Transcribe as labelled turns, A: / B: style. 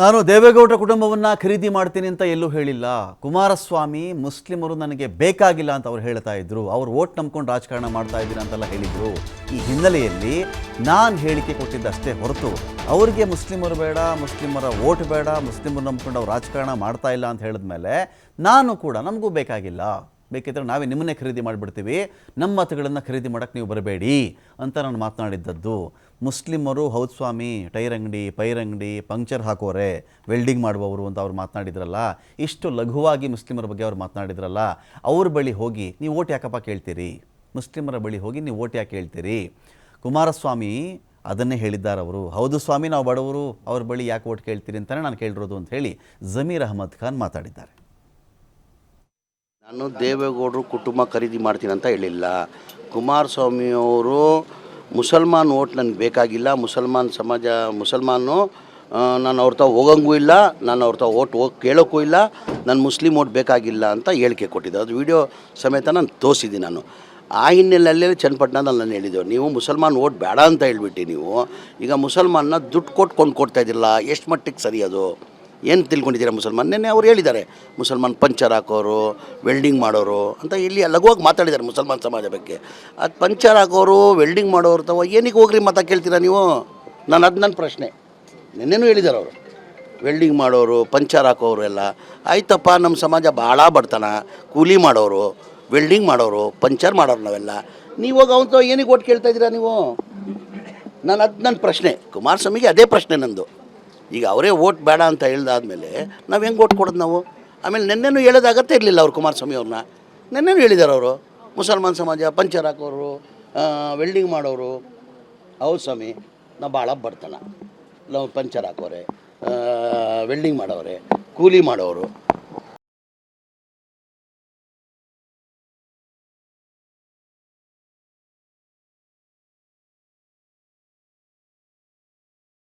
A: ನಾನು ದೇವೇಗೌಡರ ಕುಟುಂಬವನ್ನು ಖರೀದಿ ಮಾಡ್ತೀನಿ ಅಂತ ಎಲ್ಲೂ ಹೇಳಿಲ್ಲ. ಕುಮಾರಸ್ವಾಮಿ ಮುಸ್ಲಿಮರು ನನಗೆ ಬೇಕಾಗಿಲ್ಲ ಅಂತ ಅವ್ರು ಹೇಳ್ತಾ ಇದ್ರು. ಅವ್ರು ಓಟ್ ನಂಬ್ಕೊಂಡು ರಾಜಕಾರಣ ಮಾಡ್ತಾ ಇದ್ದೀನಿ ಅಂತೆಲ್ಲ ಹೇಳಿದರು. ಈ ಹಿನ್ನೆಲೆಯಲ್ಲಿ ನಾನು ಹೇಳಿಕೆ ಕೊಟ್ಟಿದ್ದಷ್ಟೇ ಹೊರತು ಅವ್ರಿಗೆ ಮುಸ್ಲಿಮರು ಬೇಡ, ಮುಸ್ಲಿಮರ ಓಟ್ ಬೇಡ, ಮುಸ್ಲಿಮರು ನಂಬ್ಕೊಂಡು ಅವ್ರು ರಾಜಕಾರಣ ಮಾಡ್ತಾ ಇಲ್ಲ ಅಂತ ಹೇಳಿದ್ಮೇಲೆ ನಾನು ಕೂಡ ನಮಗೂ ಬೇಕಾಗಿಲ್ಲ. ಬೇಕಿದ್ರೆ ನಾವೇ ನಿಮ್ಮನ್ನೇ ಖರೀದಿ ಮಾಡಿಬಿಡ್ತೀವಿ. ನಮ್ಮ ಮತಗಳನ್ನು ಖರೀದಿ ಮಾಡೋಕ್ಕೆ ನೀವು ಬರಬೇಡಿ ಅಂತ ನಾನು ಮಾತನಾಡಿದ್ದದ್ದು. ಮುಸ್ಲಿಮರು ಹೌದು ಸ್ವಾಮಿ, ಟೈರ್ ಅಂಗಡಿ, ಪೈರ್ ಅಂಗಡಿ, ಪಂಕ್ಚರ್ ಹಾಕೋರೆ, ವೆಲ್ಡಿಂಗ್ ಮಾಡುವವರು ಅಂತ ಅವ್ರು ಮಾತನಾಡಿದ್ರಲ್ಲ, ಇಷ್ಟು ಲಘುವಾಗಿ ಮುಸ್ಲಿಮರ ಬಗ್ಗೆ ಅವ್ರು ಮಾತನಾಡಿದ್ರಲ್ಲ, ಅವ್ರ ಬಳಿ ಹೋಗಿ ನೀವು ಓಟ್ ಯಾಕಪ್ಪ ಕೇಳ್ತೀರಿ? ಮುಸ್ಲಿಮರ ಬಳಿ ಹೋಗಿ ನೀವು ಓಟ್ ಯಾಕೆ ಕೇಳ್ತೀರಿ? ಕುಮಾರಸ್ವಾಮಿ ಅದನ್ನೇ ಹೇಳಿದ್ದಾರೆ ಅವರು. ಹೌದು ಸ್ವಾಮಿ, ನಾವು ಬಡವರು, ಅವ್ರ ಬಳಿ ಯಾಕೆ ಓಟ್ ಕೇಳ್ತೀರಿ ಅಂತಲೇ ನಾನು ಕೇಳಿರೋದು ಅಂತ ಹೇಳಿ ಜಮೀರ್ ಅಹಮದ್ ಖಾನ್ ಮಾತಾಡಿದ್ದಾರೆ.
B: ನಾನು ದೇವೇಗೌಡರು ಕುಟುಂಬ ಖರೀದಿ ಮಾಡ್ತೀನಿ ಅಂತ ಹೇಳಿಲ್ಲ. ಕುಮಾರಸ್ವಾಮಿಯವರು ಮುಸಲ್ಮಾನ್ ಓಟ್ ನನಗೆ ಬೇಕಾಗಿಲ್ಲ. ಮುಸಲ್ಮಾನ್ ಸಮಾಜ, ಮುಸಲ್ಮಾನು ನಾನು ಅವ್ರ ತಾವು ಹೋಗಂಗೂ ಇಲ್ಲ, ನಾನು ಅವ್ರ ತಾವು ಓಟ್ ಹೋಗಿ ಕೇಳೋಕ್ಕೂ ಇಲ್ಲ, ನಾನು ಮುಸ್ಲಿಂ ಓಟ್ ಬೇಕಾಗಿಲ್ಲ ಅಂತ ಹೇಳಿಕೆ ಕೊಟ್ಟಿದ್ದೆ. ಅದು ವಿಡಿಯೋ ಸಮೇತ ನಾನು ತೋರಿಸಿದ್ದೀನಿ ನಾನು. ಆ ಹಿನ್ನೆಲೆಯಲ್ಲಿ ಚನ್ನಪಟ್ಟಣದಲ್ಲಿ ನಾನು ಹೇಳಿದ್ದೆವು ನೀವು ಮುಸಲ್ಮಾನ್ ಓಟ್ ಬೇಡ ಅಂತ ಹೇಳ್ಬಿಟ್ಟು ನೀವು. ಈಗ ಮುಸಲ್ಮಾನ್ನ ದುಡ್ಡು ಕೊಟ್ಟು ಕೊಂಡು ಕೊಡ್ತಾ ಇದ್ದಿಲ್ಲ ಎಷ್ಟು ಮಟ್ಟಿಗೆ ಸರಿ ಅದು? ಏನು ತಿಳ್ಕೊಂಡಿದ್ದೀರಾ ಮುಸಲ್ಮಾನ್? ನೆನ್ನೆ ಅವ್ರು ಹೇಳಿದ್ದಾರೆ, ಮುಸಲ್ಮಾನ್ ಪಂಚರ್ ಹಾಕೋರು ವೆಲ್ಡಿಂಗ್ ಮಾಡೋರು ಅಂತ ಇಲ್ಲಿ ಲಘುವಾಗಿ ಮಾತಾಡಿದ್ದಾರೆ ಮುಸಲ್ಮಾನ್ ಸಮಾಜ ಬಗ್ಗೆ. ಅದು ಪಂಚರ್ ಹಾಕೋರು ವೆಲ್ಡಿಂಗ್ ಮಾಡೋರು ತವ ಏನಕ್ಕೆ ಹೋಗ್ರಿ ಮಾತಾ ಕೇಳ್ತೀರಾ ನೀವು? ನಾನು ಅದು ನನ್ನ ಪ್ರಶ್ನೆ. ನೆನ್ನೆನೂ ಹೇಳಿದ್ದಾರೆ ಅವರು. ವೆಲ್ಡಿಂಗ್ ಮಾಡೋರು, ಪಂಚರ್ ಹಾಕೋರು ಎಲ್ಲ. ಆಯ್ತಪ್ಪ ನಮ್ಮ ಸಮಾಜ ಭಾಳ ಬಡ್ತಾನ, ಕೂಲಿ ಮಾಡೋರು ವೆಲ್ಡಿಂಗ್ ಮಾಡೋರು, ಪಂಚರ್ ಮಾಡೋರು ನಾವೆಲ್ಲ. ನೀವು ಹೋಗಿ ಅವನ ಏನಕ್ಕೆ ಓಟ್ ಕೇಳ್ತಾ ಇದ್ದೀರಾ ನೀವು? ನಾನು ಅದು ನನ್ನ ಪ್ರಶ್ನೆ. ಕುಮಾರಸ್ವಾಮಿಗೆ ಅದೇ ಪ್ರಶ್ನೆ ನಂದು. ಈಗ ಅವರೇ ಓಟ್ ಬೇಡ ಅಂತ ಹೇಳ್ದಾದ್ಮೇಲೆ ನಾವು ಹೆಂಗೆ ಓಟ್ ಕೊಡೋದು ನಾವು? ಆಮೇಲೆ ನೆನ್ನೆನೂ ಹೇಳೋದಾಗತ್ತೆ ಇರಲಿಲ್ಲ ಅವ್ರು ಕುಮಾರಸ್ವಾಮಿ ಅವ್ರನ್ನ. ನೆನ್ನೆನೂ ಹೇಳಿದ್ದಾರೆ ಅವರು. ಮುಸಲ್ಮಾನ್ ಸಮಾಜ, ಪಂಚರ್ ಹಾಕೋರು ವೆಲ್ಡಿಂಗ್ ಮಾಡೋರು. ಹೌದು ಸ್ವಾಮಿ ನಾವು ಭಾಳ ಬಡತನ ನಾವು ಪಂಚರ್ ಹಾಕೋರೆ ವೆಲ್ಡಿಂಗ್ ಮಾಡೋರೆ, ಕೂಲಿ ಮಾಡೋರು.